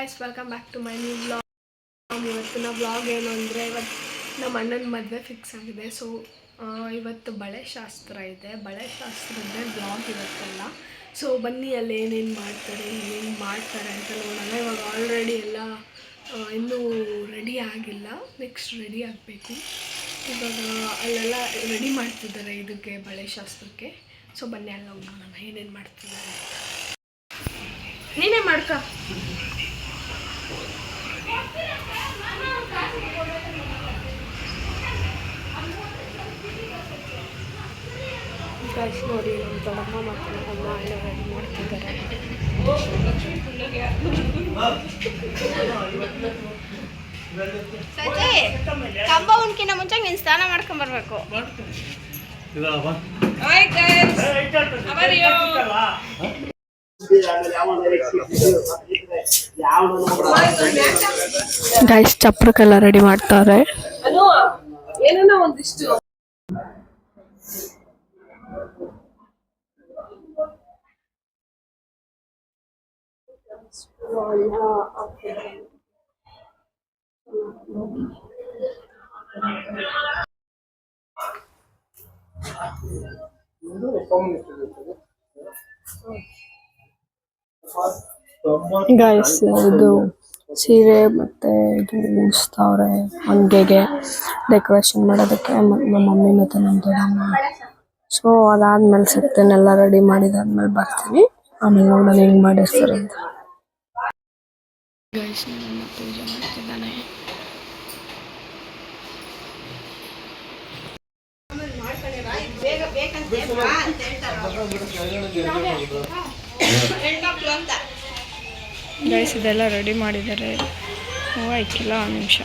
Guys welcome back to my new blog ಇವತ್ತಿನ blog ಏನು ಅಂದರೆ ಇವತ್ತು ನಮ್ಮ ಅಣ್ಣನ ಮದುವೆ ಫಿಕ್ಸ್ ಆಗಿದೆ. ಸೊ ಇವತ್ತು ಬಳೆ ಶಾಸ್ತ್ರ ಇದೆ. ಬಳೆ ಶಾಸ್ತ್ರದ್ದೇ ಬ್ಲಾಗ್ ಇವತ್ತೆಲ್ಲ. ಸೊ ಬನ್ನಿ ಅಲ್ಲಿ ಏನೇನು ಮಾಡ್ತಾರೆ ಏನೇನು ಮಾಡ್ತಾರೆ ಅಂತ ನೋಡೋಣ. ಇವಾಗ ಆಲ್ರೆಡಿ ಎಲ್ಲ ಇನ್ನೂ ರೆಡಿ ಆಗಿಲ್ಲ. ನೆಕ್ಸ್ಟ್ ರೆಡಿ ಆಗಬೇಕು. ಇವಾಗ ಅಲ್ಲೆಲ್ಲ ರೆಡಿ ಮಾಡ್ತಿದ್ದಾರೆ ಇದಕ್ಕೆ, ಬಳೆ ಶಾಸ್ತ್ರಕ್ಕೆ. ಸೊ ಬನ್ನಿ ಅಲ್ಲಿ ಹೋಗೋಣ. ಏನೇನು ಮಾಡ್ತಿದ್ದಾರೆ ನೀನೇ ಮಾಡ್ಕ. ಗಾಯ್ಸ್ ನೋಡಿ ನಮ್ಮ ದೊಡ್ಡಮ್ಮ ಮತ್ತು ನಮ್ಮ ಅಮ್ಮ ಎಲ್ಲ ರೆಡಿ ಮಾಡ್ತಿದ್ದಾರೆ. ಕಂಬ ಉಣ್ಕಿನ ಮುಂಚೆ ನೀನು ಸ್ನಾನ ಮಾಡ್ಕೊಂಡ್ ಬರ್ಬೇಕು. ಗೈಸ್ ಚಪ್ರಕ್ಕೆಲ್ಲ ರೆಡಿ ಮಾಡ್ತಾರೆ. ಗೈಸ್ ಇದು ಸೀರೆ ಮತ್ತೆ ಇದು ಉಡಿಸ್ತಾವ್ರೆ ಅಂಗೆಗೆ ಡೆಕೋರೇಷನ್ ಮಾಡೋದಕ್ಕೆ ನಮ್ಮ ಮಮ್ಮಿ ಮತ್ತೆ ನಮ್ಮ ದೊಡ್ಡಮ್ಮ. ಸೊ ಅದಾದ್ಮೇಲೆ ಸೆತ್ತನ್ನೆಲ್ಲ ರೆಡಿ ಮಾಡಿದಾದ್ಮೇಲೆ ಬರ್ತೀನಿ. ಆಮೇಲೆ ನೋಡೋಣ ಹೆಂಗ್ ಮಾಡಿರ್ತಾರೆ ಅಂತ. ಗೈಸ್ ನಮ್ಮ ಪೂಜೆ ಮಾಡ್ತಿದ್ದಾನೆ ಗೈಸ್ ಇದೆಲ್ಲ ರೆಡಿ ಮಾಡಿದ್ದಾರೆ ಹೂವು ಇಕ್ಕಿಲ್ಲ ಒಂದು ನಿಮಿಷ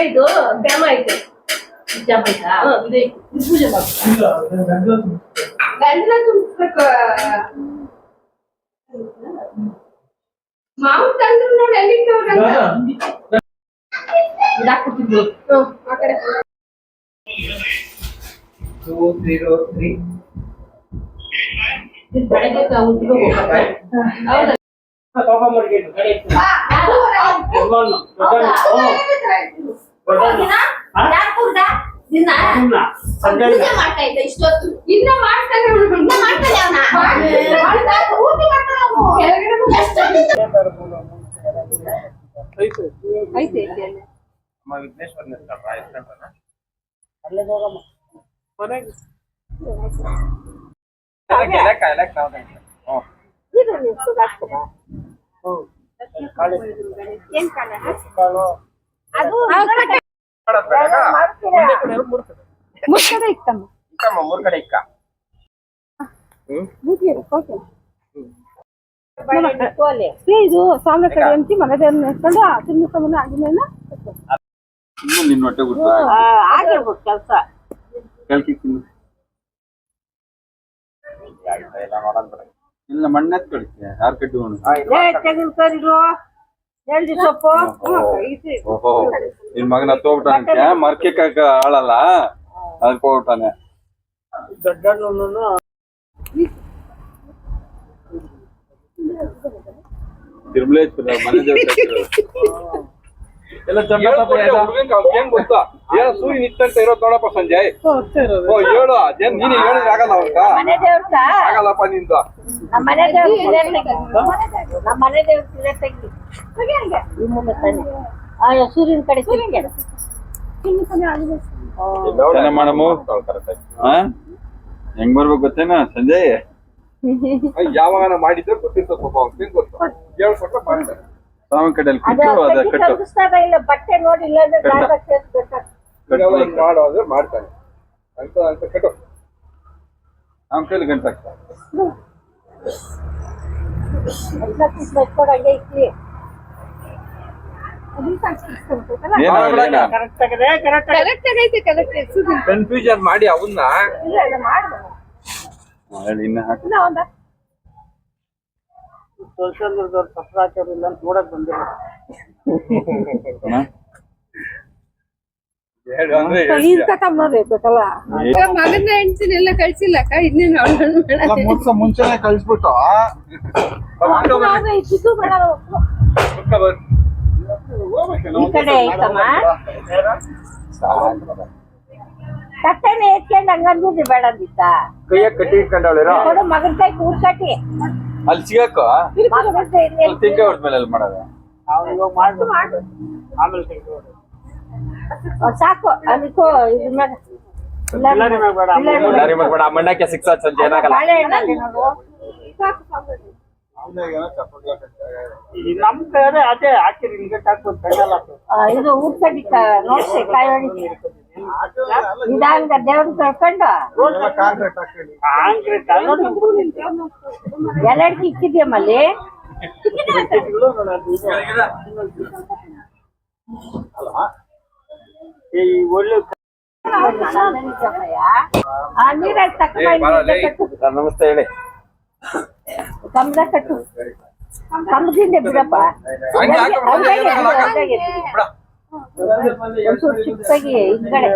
ಇದು ಡ್ಯಾಮ್ ಐತೆ ಡ್ಯಾಮ್ ಆಯ್ತಾ? ಇದೆ ಇದು ಪೂಜೆ ಮಾಡ್ಬೇಕು. ಗಂಜಲ ತುಂಬಿಸ್ಬೇಕು. ಮಾವು ತಂದ್ರು ನೋಡಿ ಎಲ್ಲಿ ಇದಾಕ್ಬಿಟ್ಟಿದ್ರು ಹ್ಮ್ ಆ ಕಡೆ. ಇದು ಬೆಳಗ್ಗೆ ಹೌದಾ? ಮಾಡ್ತಾ ಇದ್ದ ಇಷ್ಟೊತ್ತು. ಇನ್ನ ಮಾಡ್ತಾನೆ ಇನ್ನ ಮಾಡ್ತಾನೆ. ಅವನ. ಐತೆ ಐತೆ ಇರ್ತಾರ ಇಟ್ಕೊಂಡ್ರನ ಎಲೆಕ್ಕ ಎಲೆಕ್ಕ ಯಾವ್ದು ಹ್ಞೂ ಇಕ್ಕಮ್ಮ ಮೂರ್ ಕಡೆ ಇಕ್ಕ. ಇದು ಸಾಂಬ್ರ ಕಡೆ ಅಂತಿ ಮನೆ ದೇವ್ರನ್ನ ನೆಚ್ಕೊಂಡು ತಿನ್ನಿಸ್ಕೊಂಬಂದು ಆಗಿನೇನ? ಇನ್ನು ನಿನ್ನ ಹೊಟ್ಟೆ ಬಿಟ್ಟು ಆಗಿರ್ಬೇಕು ಕೆಲಸ. ಕೇಳ್ಕಿ ತಿನ್ನು ಇಲ್ಲ ನೋಡೋಣ ಬಿಡು. ಇಲ್ಲ ಮಣ್ಣೆತ್ ಕಳಿಸಿ ಯಾರು ಕಟ್ಟಿ ತೆಗೆದುಕೊಂಡು ಎಳ್ದಿ ಸೊಪ್ಪು ಓಹೋ ನಿನ್ ಮಗನ ತೋಗ್ಬಿಟ್ಟಾನೆ ಮರ್ಕೆ ಕಾಕ ಆಳಲ್ಲ ಅದಕ್ಕೆ ಹೋಗ್ಬಿಟ್ಟಾನೆ ತಿರುಮಲೇಶ್ವರ ಮನೆ ದೇವ್ರ ಎಲ್ಲ ಏನ್ ಗೊತ್ತಾ ಏನೋ ಸೂರ್ಯ ನಿಂತಂತ ಇರೋದ್ ನೋಡಪ್ಪ ಸಂಜಯ್ ಓ ಹೇಳು ಅದೇನ್ ನೀನ್ ಹೇಳಿದ್ರೆ ಆಗಲ್ಲ ಅವ್ರ ಮನೆ ದೇವ್ರ ಆಗಲ್ಲಪ್ಪ ನಿಂದ. ನಮ್ಮ ಮನೆ ದೇವ್ರ ಸಿಲೆ ತೆಗಿ. ನಮ್ಮ ಮನೆ ದೇವ್ರ ಸಿಲೆ ತೆಗಿ ಈ ಮುಂದೆ ತಾನೆ ಆ ಸೂರ್ಯನ ಕಡೆ ಮಾಡಮು ಹೆಂಗ್ ಬರ್ಬೇಕು ಗೊತ್ತೇನ ಸಂಜಯ್ ಯಾವಾಗ ಮಾಡಿದ್ರೆ ತಿಳ್ಕೊಂತ ಸ್ವಲ್ಪ ಕಡೆ ಗೊತ್ತು? ಹೇಳ್ಕೊಟ್ರೆ ಮಾಡ್ತಾರೆ ಸ್ವಾಮಿ ಕಡೆಯಲ್ಲಿ ಅದ ಕಟ್ಟು ಬಟ್ಟೆ ನೋಡಿ ಇಲ್ಲ ಅಂದ್ರೆ ಮಾಡ್ತಾನೆ. ಅಂತ ಅಂತ ಕಟ್ಟು. ಕೈಲಿ ಗಂಟೆ ಕರೆಕ್ಟ್ ಆಗೈತೆ ಕರೆಕ್ಟ್ ಕನ್ಫ್ಯೂಷನ್ ಮಾಡಿ ಅವನ್ನ. ಸಪ್ರಾಚಾರ ಇಲ್ಲ ಅಂತ ನೋಡಕ್ ಬಂದಿಲ್ಲ. ಹೇಳ್ತೀಯ. ಮಗನ ಹೆಂಡತಿನೆಲ್ಲ ಕಳ್ಸಿಲ್ಲ ಅಕ್ಕ ಇನ್ನೇನು ಮುಂಚೆನೆ ಕಳ್ಸ್ಬಿಟ್ಟು ಈ ಕಡೆ ಐತಮ್ಮ ತಟ್ಟೆನೆ ಎತ್ಕೊಂಡು ಹಂಗಂದಿದ್ರಿ ಬೇಡ ಅಂದಿತ್ತ? ಕೈಯ ಕಟ್ಟಿ ಇಟ್ಕೊಂಡವಳಿರೋ? ನೋಡು ಮಗನ ಕೈ ಕೂರ್ ಕಟ್ಟಿ ಅಲ್ಲಿ ಸಿಗಾಕೋ ತಿಂಗ ಅಲ್ಲಿ ಮಾಡೋದು. ಸಾಕು ಅದಕ್ಕೂ ಇದ್ರ ಮ್ಯಾಗ ಮ್ಯಾಗ್ ಬೇಡ. ಆ ಮಣ್ಣಕ್ಕೆ ಸಿಕ್ಸ ಸಂಜೆ ಏನಾಗಲ್ಲ. ಬಾಳೆಹಣ್ಣಲ್ಲಿ ನೋಡು. ನಮ್ ಕಡೆ ಅದೇ ಹಾಕಿರಿ ಇಲ್ಲಿಗೆ ಹಾಕ್ಬೋದು ಕಣ್ಣಲ್ಲ ಆ, ಇದು ನೋಡ್ಸಿ ಕಾಯಿ ಹೊಡಿಸಿ ನಿಧಾನಕ ದೇವ್ರ ಕಳ್ಕೊಂಡು ಕಾಂಕ್ರೀಟ್ ಹಾಕಿ ಕಾಂಕ್ರೀಟ್ ಇಕ್ಕಿದ್ಯಮ್ಮಲ್ಲಿ ಈ ಒಳ್ಳೆ ನಮಸ್ತೆ ಹೇಳಿ. ಕಮ್ದ ಕಟ್ಟು. ಕಮ್ದಿಂದ ಬಿಡಪ್ಪ. ಒಂಚೂರು ಚಿಕ್ಕದಾಗಿ ಹಿಂದ್ಗಡೆ.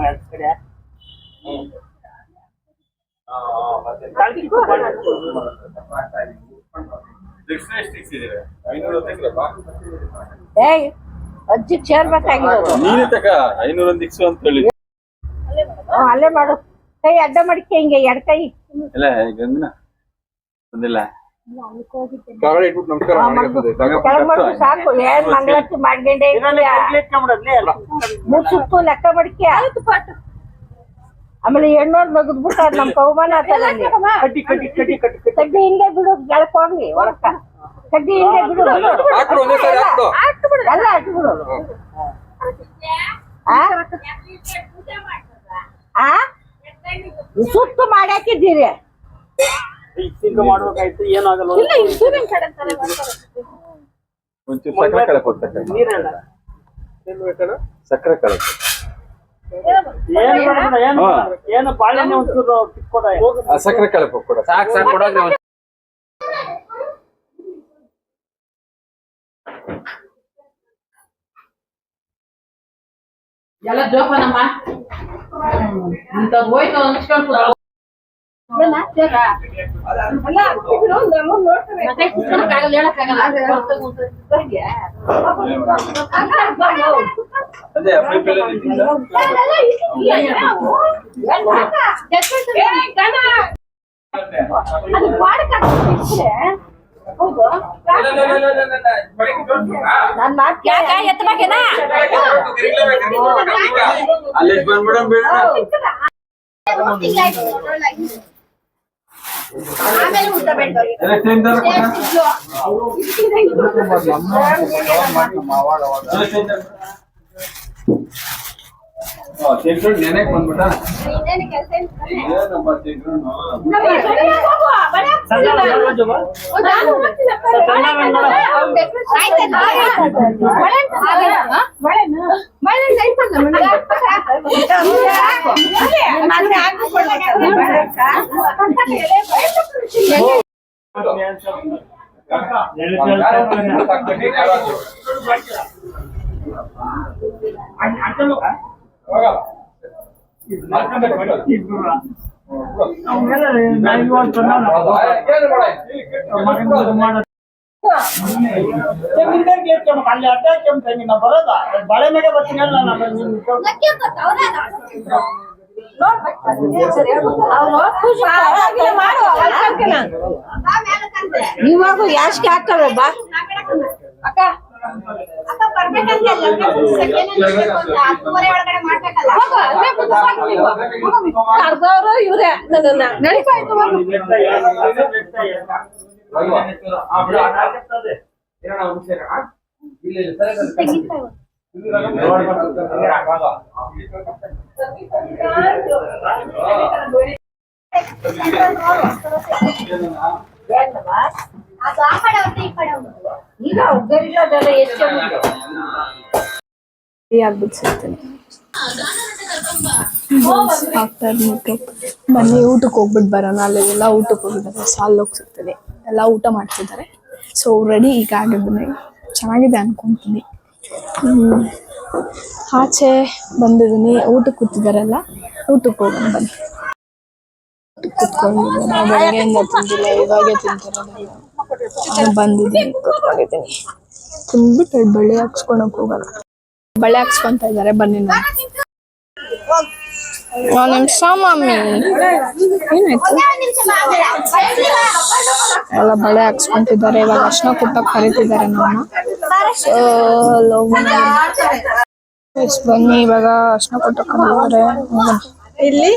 ಎರಡ್ ಕಡೆ. ಏಯ್ ಅಜ್ಜಿ ಸೇರ್ಬೇಕಾಗಿರೋದು ನೀನೇ ತಕ ಐನೂರ ಒಂದ್ ಇಕ್ಸು ಅಂತ ಹೇಳಿ ಅಲ್ಲೇ ಮಾಡು. ಕೈ ಅಡ್ಡ ಮಡಿಕೆ ಹಿಂಗೆ ಎಡ್ ಕೈ. ಇಲ್ಲ ಬಂದಿಲ್ಲ. ಕೆಳಗಡೆ ಇಟ್ಬಿಟ್ಟು ನಮಸ್ಕಾರ ಮಾಡ್ಕೊತದೆ. ಕೆಳಗ್ ಮಾಡ್ತು ಸಾಕು. ಏನ್ ಮಂಗಳಾರತಿ ಮಾಡ್ಕೊಂಡೆ ಮೂರ್ ಸುತ್ತು ಲೆಕ್ಕ ಮಡಿಕೆ ಆಮೇಲೆ ಹೆಣ್ಣೋರ್ ನಗದ್ಬಿಟ್ಟು ಅದ್ ನಮ್ ಕೌಮಾನ. ಕಡ್ಡಿ ಕಡ್ಡಿ ಕಡ್ಡಿ ಕಟ್ಟಿ ಕಟ್ಟಿ ಕಡ್ಡಿ ಹಿಂದೆ ಬಿಡು ಗೆಳಕ್ ಹೋಗ್ಲಿ ಒಳಕ್ಕ. ಕಡ್ಡಿ ಹಿಂದೆ ಬಿಡು. ಎಲ್ಲ. ಹಾಕ್ಬಿಡು. ಆ? ಆ? ಸುತ್ತು ಮಾಡಾಕಿದ್ದೀರಿ. ಮಾಡ್ಬೇಕಾಯ್ತು ಏನಾಗಲ್ಲ ಸಕ್ಕರೆ ನೀರಲ್ಲ? ಸಕ್ಕರೆ ಕಳಕ್ ಸಕ್ಕರೆ ಕಳಪ ಕೂಡ. ಸಾಕ್ ಸಾಕ್ ಕೊಡೋದ್ರೆ ಎಲ್ಲ ಜೋಪಾನಮ್ಮ? ಇಂಥದ್ದು ಹೋಯ್ತು ಅನ್ಸ್ಕೊಂಡು ನನ್ ಮಾತ್ ಯಾಕ ಎತ್ತಬೇಕೇನ ಅಲ್ಲಿ ಆಮೇಲೆ ಊಟ ಬೇಡ ಎಲ್ಲ ಟೈಮ್ ದಾರ ಕೊಡ? ತಿನ್ಕೊಂಡು ನೆನೆಕ್ ಬಂದ್ಬಿಟ್ಟ? ಇನ್ನೇನು ಕೆಲಸ ಏನಮ್ಮ ತಿನ್ಕೊಂಡು ಅಲ್ಲಿ ಅಡ್ಡ ಕೆಂಪ ಬರೋದ ಬಾಳೆ ಮೇಲೆ ಬರ್ತೀನಿ ಅಲ್ಲ ನಾನು ಇವಾಗ ಯಾಸ್ಕೆ ಹಾಕ್ತವೆ ಬಾ. ಅಕ್ಕ ಕರ್ದವ್ರು ಇವ್ರೆ ನನ್ನ ನಡಿಪಾಯ್ತು ಅದು ಆ ಕಡೆ ಅವ್ರದ್ದು ಮೇಕಪ್ ಬನ್ನಿ, ಊಟಕ್ಕೆ ಹೋಗ್ಬಿಟ್ಟು ಬರೋಣ. ಅಲ್ಲೆಲ್ಲ ಊಟಕ್ಕೆ ಹೋಗಿದ್ದಾರೆ. ಸಾಲ್ ಹೋಗಿ ಸಿಗ್ತದೆ ಎಲ್ಲ ಊಟ ಮಾಡ್ತಿದ್ದಾರೆ. ಸೊ ರೆಡಿ ಈಗ ಆಗಿದ್ದೀನಿ ಚೆನ್ನಾಗಿದೆ ಅನ್ಕೊಂತೀನಿ. ಆಚೆ ಬಂದಿದ್ದೀನಿ, ಊಟಕ್ಕೆ ಕೂತಿದ್ದಾರಲ್ಲ ಊಟಕ್ಕೆ ಹೋಗೋಣ ಬನ್ನಿ. ಕೂತ್ಕೊಂಡಿದ್ದೀನಿ ನಾನು ಬಂದಿದ್ದೀನಿ ತುಂಬಿಟ್ಟು ಬಳೆ ಹಾಕ್ಸ್ಕೊಳಕ್ ಹೋಗಲ್ಲ. ಬಳೆ ಹಾಕ್ಸ್ಕೊಂತ ಇದಾರೆ ಬನ್ನಿ ಒಂದ್ ನಿಮಿಷ ಮಮ್ಮಿ ಏನಾಯ್ತು ಎಲ್ಲ ಬಳೆ ಹಾಕ್ಸ್ಕೊಂತಿದ್ದಾರೆ. ಇವಾಗ ಅರ್ಶನ ಕುಟ್ಟಕ್ ಕರಿತಿದ್ದಾರೆ ನಮ್ಮ. ಬನ್ನಿ. ಇವಾಗ ಅರ್ಶನ ಕುಟ್ಟಕ್ ಕರೀತಾರೆ ಇಲ್ಲಿ?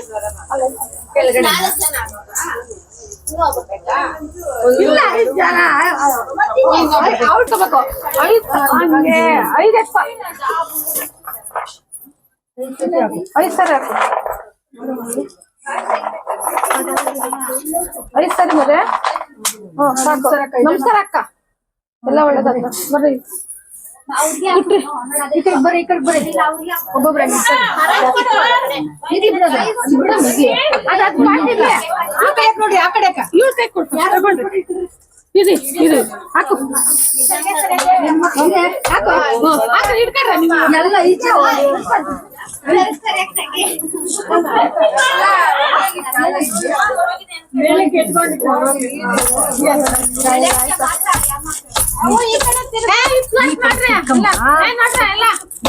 ಐದು ಸರಿ ಐದು ಸರಿ ಮರೆ. ನಮಸ್ಕಾರ ಅಕ್ಕ. ಎಲ್ಲ ಒಳ್ಳೇದಂತ ಬರ್ರಿ. ಈ ಕಡೆ ಬರ್ರಿ, ಈ ಕಡೆ ಬರ್ರಿ. ಒಬ್ಬೊಬ್ರೆ ಆ ಕಡೆ ಅಕ್ಕ ಇದು ಇದು. ಹಾಕು. ಹಾಕು. ಹಾಕು. ಎಲ್ಲ ಈಚೆ.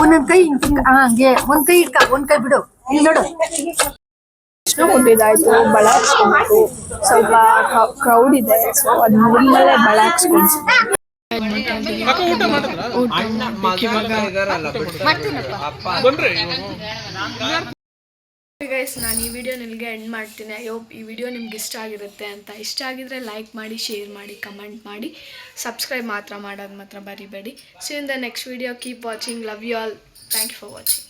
ಒಂದೊಂದ್ ಕೈ ಹಿಂಗ್ ಒಂದ್ ಕೈ ಇಟ್ಕ ಒಂದ್ ಕೈ ಬಿಡು ಇಲ್ಲಿ ನೋಡು ಕೃಷ್ಣ ಮುಟ್ಟಿದಾಯ್ತು ಬಳ ಹಾಕ್ಸ್ಕೊಂಡ್ರು ಸ್ವಲ್ಪ ಕ್ರೌಡ್ ಇದೆ ಸೊ ಅದ್ ಮುಗಿದ್ಮೇಲೆ ಬಳ ಹಾಕ್ಸ್ಕೊಂಡು ಗೈಸ್ ನಾನು ಈ ವಿಡಿಯೋ ನಿಮಗೆ ಎಂಡ್ ಮಾಡ್ತೀನಿ. ಐ ಹೋಪ್ ಈ ವಿಡಿಯೋ ನಿಮ್ಗೆ ಇಷ್ಟ ಆಗಿರುತ್ತೆ ಅಂತ. ಇಷ್ಟ ಆಗಿದ್ರೆ ಲೈಕ್ ಮಾಡಿ ಶೇರ್ ಮಾಡಿ ಕಮೆಂಟ್ ಮಾಡಿ. ಸಬ್ಸ್ಕ್ರೈಬ್ ಮಾತ್ರ ಮಾಡೋದು ಮಾತ್ರ ಬರಿಬೇಡಿ. So in the next video keep watching love you all thank you for watching